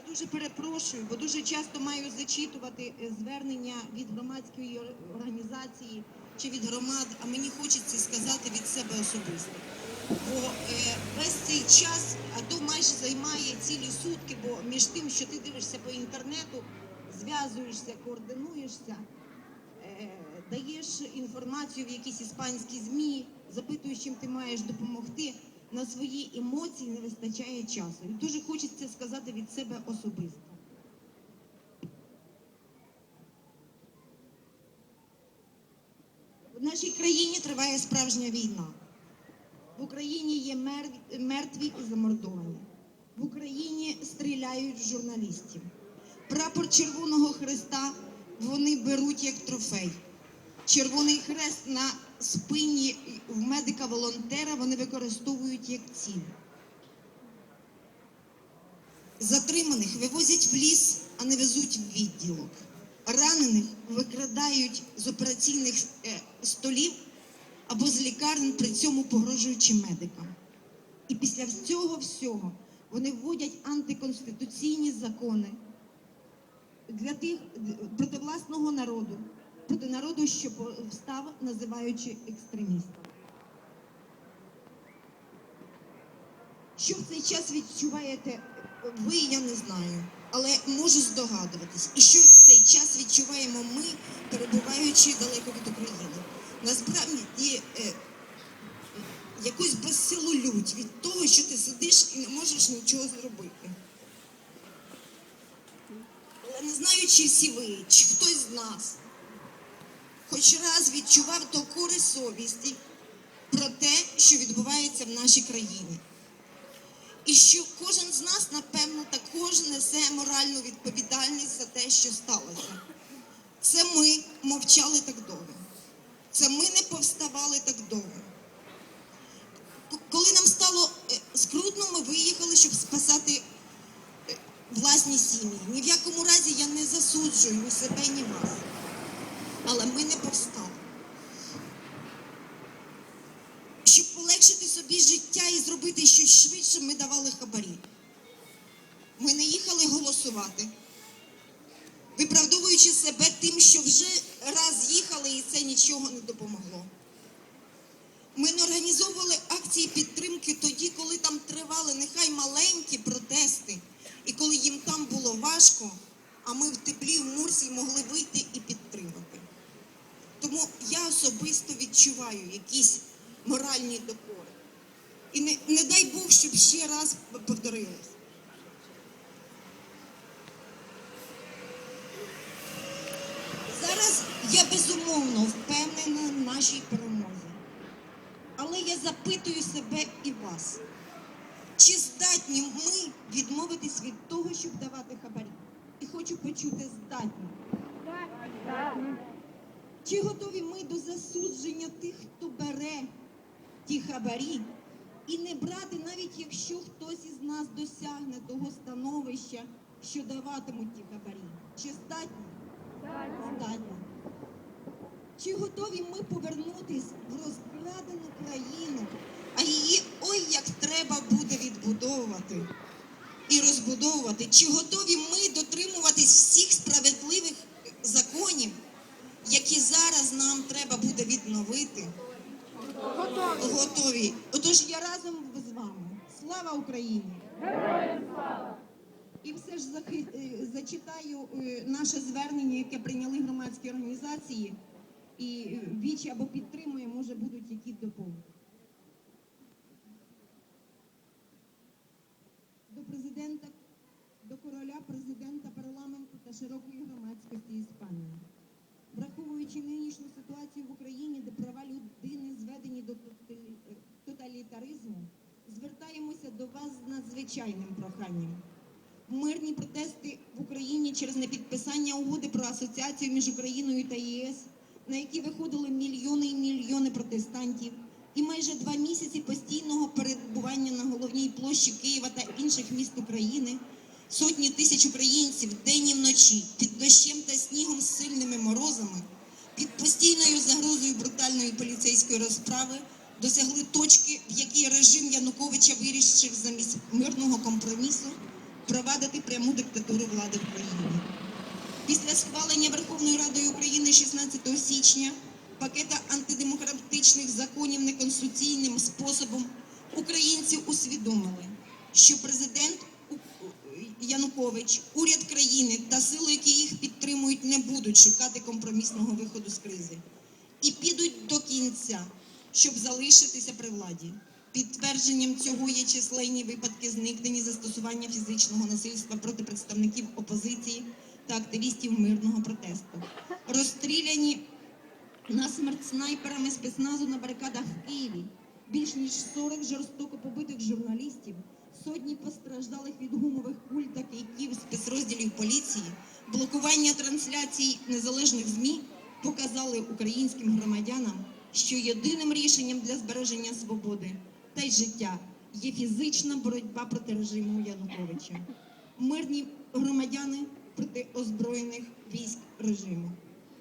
Я дуже перепрошую, бо дуже часто маю зачитувати е, звернення від громадської організації чи від громад, а мені хочеться сказати від себе особисто. Бо е, весь цей час, а то майже займає цілі сутки, бо між тим, що ти дивишся по інтернету, зв'язуєшся, координуєшся, е, даєш інформацію в якісь іспанські ЗМІ, запитуєш, чим ти маєш допомогти. На свої емоції не вистачає часу. І дуже хочеться сказати від себе особисто. В нашій країні триває справжня війна. В Україні є мер- мертві і замордовані. В Україні стріляють в журналістів. Прапор Червоного Христа вони беруть як трофей. Червоний хрест на спині в медика-волонтера вони використовують як ціль. Затриманих вивозять в ліс, а не везуть в відділок. Ранених викрадають з операційних е, столів або з лікарень, при цьому погрожуючи медикам. І після цього всього вони вводять антиконституційні закони для тих проти власного народу, проти народу, що повстав, називаючи екстремістом. Що в цей час відчуваєте ви, я не знаю, але можу здогадуватись. І що в цей час відчуваємо ми, перебуваючи далеко від України. Насправді е, якусь безсилу лють від того, що ти сидиш і не можеш нічого зробити. Але не знаю, чи всі ви, чи хтось з нас хоч раз відчував докори совісті про те, що відбувається в нашій країні. І що кожен з нас, напевно, також несе моральну відповідальність за те, що сталося. Це ми мовчали так довго. Це ми не повставали так довго. Коли нам стало е, скрутно, ми виїхали, щоб спасати е, власні сім'ї. Ні в якому разі я не засуджую ні себе, ні вас. Але ми не повстали. Щоб полегшити собі життя і зробити щось швидше, ми давали хабарі. Ми не їхали голосувати, виправдовуючи себе тим, що вже раз їхали і це нічого не допомогло. Ми не організовували акції підтримки тоді, коли там тривали нехай маленькі протести, і коли їм там було важко, а ми в теплі в Мурсі могли вийти і підтримати. Особисто відчуваю якісь моральні докори. І не, не дай Бог, щоб ще раз повторилось. Зараз я безумовно впевнена в нашій перемозі. Але я запитую себе і вас, чи здатні ми відмовитись від того, щоб давати хабарі? І хочу почути здатні. Чи готові ми до засудження тих, хто бере ті хабарі, і не брати, навіть якщо хтось із нас досягне того становища, що даватимуть ті хабарі? Чи здатні? Здатні. Чи готові ми повернутись в розкрадену країну, а її ой як треба буде відбудовувати і розбудовувати? Чи готові ми дотримуватись всіх справедливих законів, які зараз нам треба буде відновити? Готові. Отож я разом з вами. Слава Україні! І все ж е, зачитаю е, наше звернення, яке прийняли громадські організації, і вічі віч або підтримує, може будуть які доповнення. До президента, до короля, президента, парламенту та широкої громадськості Іспанії. Враховуючи нинішню ситуацію в Україні, де права людини зведені до тоталі- е, тоталітаризму, звертаємося до вас з надзвичайним проханням. Мирні протести в Україні через непідписання угоди про асоціацію між Україною та ЄС, на які виходили мільйони і мільйони протестантів, і майже два місяці постійного перебування на головній площі Києва та інших міст України, сотні тисяч українців день і вночі під дощем та снігом з сильними морозами, під постійною загрозою брутальної поліцейської розправи досягли точки, в якій режим Януковича вирішив замість мирного компромісу провадити пряму диктатуру влади в країні. Після схвалення Верховною Радою України 16 січня пакета антидемократичних законів неконституційним способом українці усвідомили, що президент Янукович, уряд країни та сили, які їх підтримують, не будуть шукати компромісного виходу з кризи і підуть до кінця, щоб залишитися при владі. Підтвердженням цього є численні випадки зникнення застосування фізичного насильства проти представників опозиції та активістів мирного протесту. Розстріляні насмерть снайперами спецназу на барикадах в Києві. Більш ніж 40 жорстоко побитих журналістів, сотні постраждалих від гумових куль та кийків спецрозділів поліції, блокування трансляцій незалежних ЗМІ показали українським громадянам, що єдиним рішенням для збереження свободи та й життя є фізична боротьба проти режиму Януковича. Мирні громадяни проти озброєних військ режиму.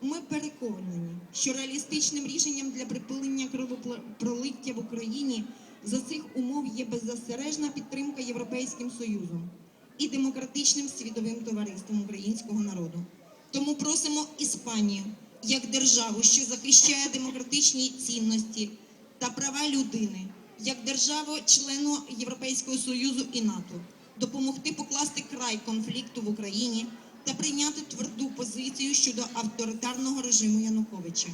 Ми переконані, що реалістичним рішенням для припинення кровопролиття в Україні за цих умов є беззастережна підтримка Європейським Союзом і демократичним світовим товариством українського народу. Тому просимо Іспанію як державу, що захищає демократичні цінності та права людини, як державу члену Європейського Союзу і НАТО, допомогти покласти край конфлікту в Україні та прийняти тверду позицію щодо авторитарного режиму Януковича.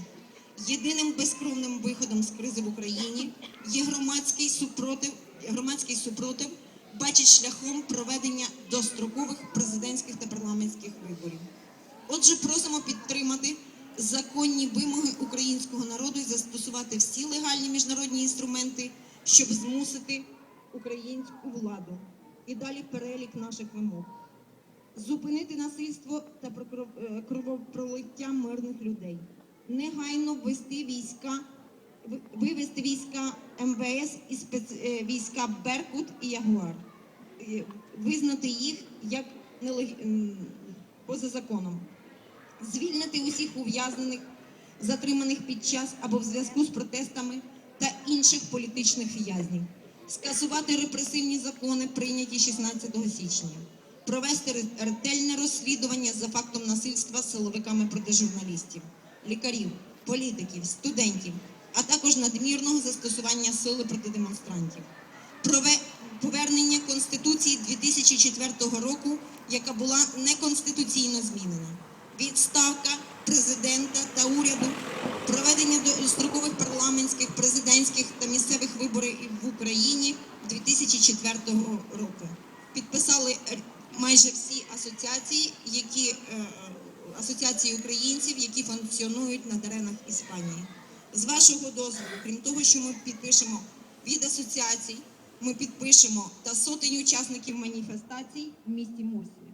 Єдиним безкровним виходом з кризи в Україні є громадський супротив, громадський супротив бачить шляхом проведення дострокових президентських та парламентських виборів. Отже, просимо підтримати законні вимоги українського народу і застосувати всі легальні міжнародні інструменти, щоб змусити українську владу. І далі перелік наших вимог. Зупинити насильство та е, кровопролиття мирних людей, негайно ввести війська, вивести війська МВС і е, війська Беркут і Ягуар, Е, визнати їх як нелег... поза законом, звільнити усіх ув'язнених, затриманих під час або в зв'язку з протестами та інших політичних в'язнів, скасувати репресивні закони, прийняті 16 січня, провести ретельне розслідування за фактом насильства силовиками проти журналістів, лікарів, політиків, студентів, а також надмірного застосування сили проти демонстрантів. Прове- Повернення Конституції 2004 року, яка була неконституційно змінена, відставка президента та уряду, проведення дострокових парламентських, президентських та місцевих виборів в Україні 2004 року. Підписали е, майже всі асоціації, які е, асоціації українців, які функціонують на теренах Іспанії. З вашого дозволу, крім того, що ми підпишемо від асоціацій, ми підпишемо та сотень учасників маніфестацій в місті Мурсі.